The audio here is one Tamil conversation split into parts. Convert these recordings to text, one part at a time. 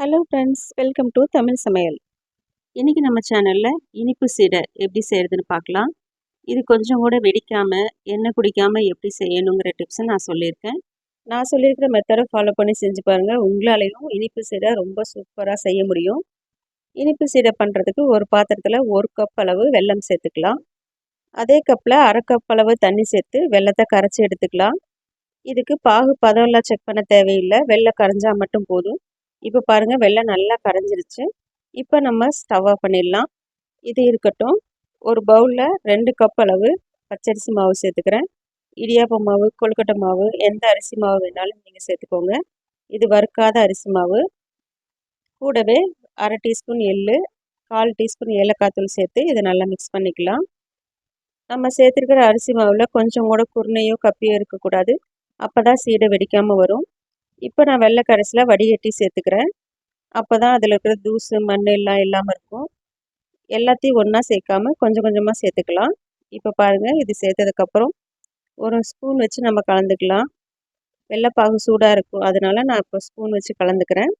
Hello friends welcome to Tamil Samayal இன்றைக்கி நம்ம சேனலில் இனிப்பு சீடை எப்படி செய்கிறதுன்னு பார்க்கலாம். இது கொஞ்சம் கூட வெடிக்காமல் எண்ணெய் குடிக்காமல் எப்படி செய்யணுங்கிற டிப்ஸை நான் சொல்லியிருக்கேன். நான் சொல்லியிருக்கிற மெத்தடை ஃபாலோ பண்ணி செஞ்சு பாருங்கள் உங்களாலேயும் இனிப்பு சீடை ரொம்ப சூப்பராக செய்ய முடியும். இனிப்பு சீடை பண்ணுறதுக்கு ஒரு பாத்திரத்தில் ஒரு கப் அளவு வெல்லம் சேர்த்துக்கலாம். அதே கப்பில் அரை கப் அளவு தண்ணி சேர்த்து வெள்ளத்தை கரைச்சி எடுத்துக்கலாம். இதுக்கு பாகு பதம்லாம் செக் பண்ண தேவையில்லை. வெள்ளை கரைஞ்சால் மட்டும் போதும். இப்போ பாருங்கள் வெள்ளம் நல்லா கரைஞ்சிருச்சு. இப்போ நம்ம ஸ்டவ் ஆஃப் பண்ணிடலாம். இது இருக்கட்டும். ஒரு பவுலில் ரெண்டு கப் அளவு பச்சரிசி மாவு சேர்த்துக்கிறேன். இடியாப்ப மாவு கொழுக்கட்டை மாவு எந்த அரிசி மாவு வேணாலும் நீங்கள் சேர்த்துக்கோங்க. இது வறுக்காத அரிசி மாவு. கூடவே அரை டீஸ்பூன் எள் கால் டீஸ்பூன் ஏலக்காய் தூள் சேர்த்து இதை நல்லா மிக்ஸ் பண்ணிக்கலாம். நம்ம சேர்த்துருக்கிற அரிசி மாவில் கொஞ்சம் கூட குருணையோ கப்பியோ இருக்கக்கூடாது. அப்போ தான் சீடை வெடிக்காமல் வரும். இப்போ நான் வெள்ளை கரைசலை வடிகட்டி சேர்த்துக்கிறேன். அப்போ தான் அதில் இருக்கிற தூசு மண் எல்லாம் இல்லாமல் இருக்கும். எல்லாத்தையும் ஒன்றா சேர்க்காம கொஞ்சம் கொஞ்சமாக சேர்த்துக்கலாம். இப்போ பாருங்கள் இது சேர்த்ததுக்கப்புறம் ஒரு ஸ்பூன் வச்சு நம்ம கலந்துக்கலாம். வெள்ளைப்பாகு சூடாக இருக்கும். அதனால் நான் இப்போ ஸ்பூன் வச்சு கலந்துக்கிறேன்.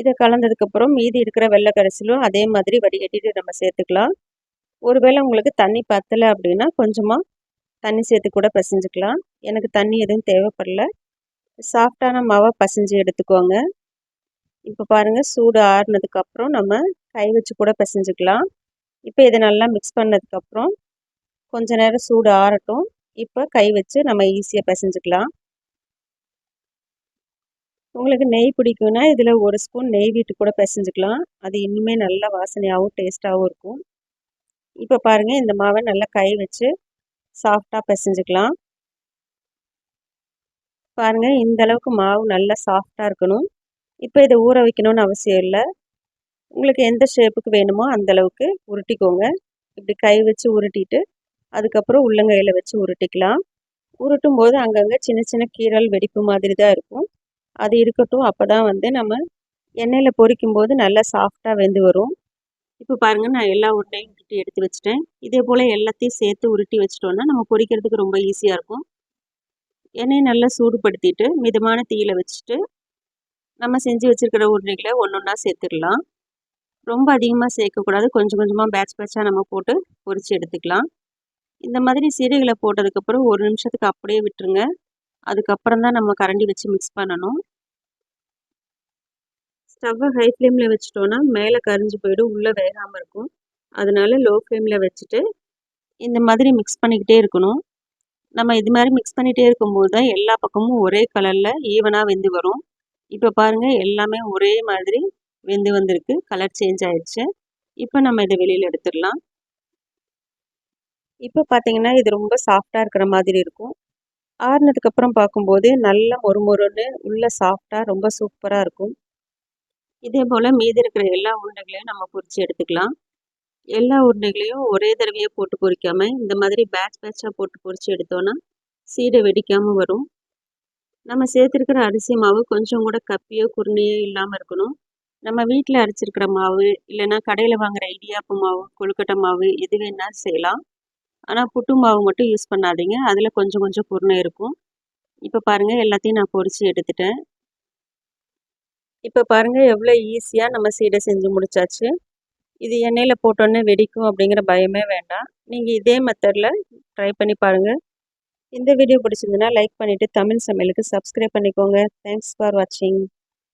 இதை கலந்ததுக்கப்புறம் மீதி இருக்கிற வெள்ளை கரைசலும் அதே மாதிரி வடிகட்டிட்டு நம்ம சேர்த்துக்கலாம். ஒருவேளை உங்களுக்கு தண்ணி பத்தலை அப்படின்னா கொஞ்சமாக தண்ணி சேர்த்து கூட பிசைஞ்சுக்கலாம். எனக்கு தண்ணி எதுவும் தேவைப்படல. சாஃப்டான மாவை பசைஞ்சு எடுத்துக்கோங்க. இப்போ பாருங்கள் சூடு ஆறுனதுக்கப்புறம் நம்ம கை வச்சு கூட பிசைஞ்சுக்கலாம். இப்போ இதை நல்லா மிக்ஸ் பண்ணதுக்கப்புறம் கொஞ்ச நேரம் சூடு ஆறட்டும். இப்போ கை வச்சு நம்ம ஈஸியாக பிசைஞ்சுக்கலாம். உங்களுக்கு நெய் பிடிக்கும்னா இதில் ஒரு ஸ்பூன் நெய் வீட்டு கூட பிசைஞ்சுக்கலாம். அது இன்னுமே நல்லா வாசனையாகவும் டேஸ்ட்டாகவும் இருக்கும். இப்போ பாருங்கள் இந்த மாவை நல்லா கை வச்சு சாஃப்டாக பிசைஞ்சுக்கலாம். பாருங்கள் இந்த அளவுக்கு மாவு நல்லா சாஃப்டாக இருக்கணும். இப்போ இதை ஊற வைக்கணும்னு அவசியம் இல்லை. உங்களுக்கு எந்த ஷேப்புக்கு வேணுமோ அந்தளவுக்கு உருட்டிக்கோங்க. இப்படி கை வச்சு உருட்டிட்டு அதுக்கப்புறம் உள்ளங்கையில் வச்சு உருட்டிக்கலாம். உருட்டும் போது அங்கங்கே சின்ன சின்ன கீரல் வெடிப்பு மாதிரி தான் இருக்கும். அது இருக்கட்டும். அப்போ தான் வந்து நம்ம எண்ணெயில் பொரிக்கும் போது நல்லா சாஃப்டாக வெந்து வரும். இப்போ பாருங்கள் நான் எல்லா உருண்டையும் உருட்டி எடுத்து வச்சுட்டேன். இதே போல் எல்லாத்தையும் சேர்த்து உருட்டி வச்சிட்டோன்னா நம்ம பொரிக்கிறதுக்கு ரொம்ப ஈஸியாக இருக்கும். எண்ணெயை நல்லா சூடுபடுத்திட்டு மிதமான தீயில் வச்சுட்டு நம்ம செஞ்சு வச்சுருக்கிற உருண்டைகளை ஒன்று ஒன்றா சேர்த்துடலாம். ரொம்ப அதிகமாக சேர்க்கக்கூடாது. கொஞ்சம் கொஞ்சமாக பேட்ச் பேட்சாக நம்ம போட்டு பொரித்து எடுத்துக்கலாம். இந்த மாதிரி சீரைகளை போட்டதுக்கப்புறம் ஒரு நிமிஷத்துக்கு அப்படியே விட்டுருங்க. அதுக்கப்புறம் தான் நம்ம கரண்டி வச்சு மிக்ஸ் பண்ணணும். ஸ்டவ்வை ஹை ஃப்ளேமில் வச்சுட்டோன்னா மேலே கரிஞ்சு போயிடும் உள்ளே வேகாமல் இருக்கும். அதனால லோ ஃப்ளேமில் வச்சுட்டு இந்த மாதிரி மிக்ஸ் பண்ணிக்கிட்டே இருக்கணும். நம்ம இது மாதிரி மிக்ஸ் பண்ணிகிட்டே இருக்கும்போது தான் எல்லா பக்கமும் ஒரே கலரில் ஈவனாக வெந்து வரும். இப்போ பாருங்கள் எல்லாமே ஒரே மாதிரி வெந்து வந்திருக்கு. கலர் சேஞ்ச் ஆயிடுச்சு. இப்போ நம்ம இதை வெளியில் எடுத்துடலாம். இப்போ பார்த்தீங்கன்னா இது ரொம்ப சாஃப்டாக இருக்கிற மாதிரி இருக்கும். ஆறுனதுக்கப்புறம் பார்க்கும்போது நல்லா ஒரு மொறுன்னு உள்ள சாஃப்டாக ரொம்ப சூப்பராக இருக்கும். இதே போல் மீதி இருக்கிற எல்லா உருண்டைகளையும் நம்ம பொறிச்சு எடுத்துக்கலாம். எல்லா உருண்டைகளையும் ஒரே தடவையாக போட்டு பொறிக்காமல் இந்த மாதிரி பேட்ச் பேட்சாக போட்டு பொறிச்சு எடுத்தோன்னா சீடை வெடிக்காமல் வரும். நம்ம சேர்த்துருக்கிற அரிசி மாவு கொஞ்சம் கூட கப்பியோ குருணையோ இல்லாமல் இருக்கணும். நம்ம வீட்டில் அரைச்சிருக்கிற மாவு இல்லைன்னா கடையில் வாங்குகிற இடியாப்பு மாவு கொழுக்கட்டை மாவு எது வேணாலும் செய்யலாம். ஆனால் புட்டு மாவு மட்டும் யூஸ் பண்ணாதீங்க. அதில் கொஞ்சம் கொஞ்சம் குருணை இருக்கும். இப்போ பாருங்கள் எல்லாத்தையும் நான் பொறிச்சு எடுத்துட்டேன். இப்போ பாருங்கள் எவ்வளோ ஈஸியாக நம்ம சீடை செஞ்சு முடிச்சாச்சு. இது எண்ணெயில் போட்டோன்னே வெடிக்கும் அப்படிங்கிற பயமே வேண்டாம். நீங்கள் இதே மெத்தடில் ட்ரை பண்ணி பாருங்கள் இந்த வீடியோ பிடிச்சிருந்துன்னா லைக் பண்ணிவிட்டு தமிழ் சமையலுக்கு சப்ஸ்கிரைப் பண்ணிக்கோங்க. தேங்க்ஸ் ஃபார் வாட்சிங்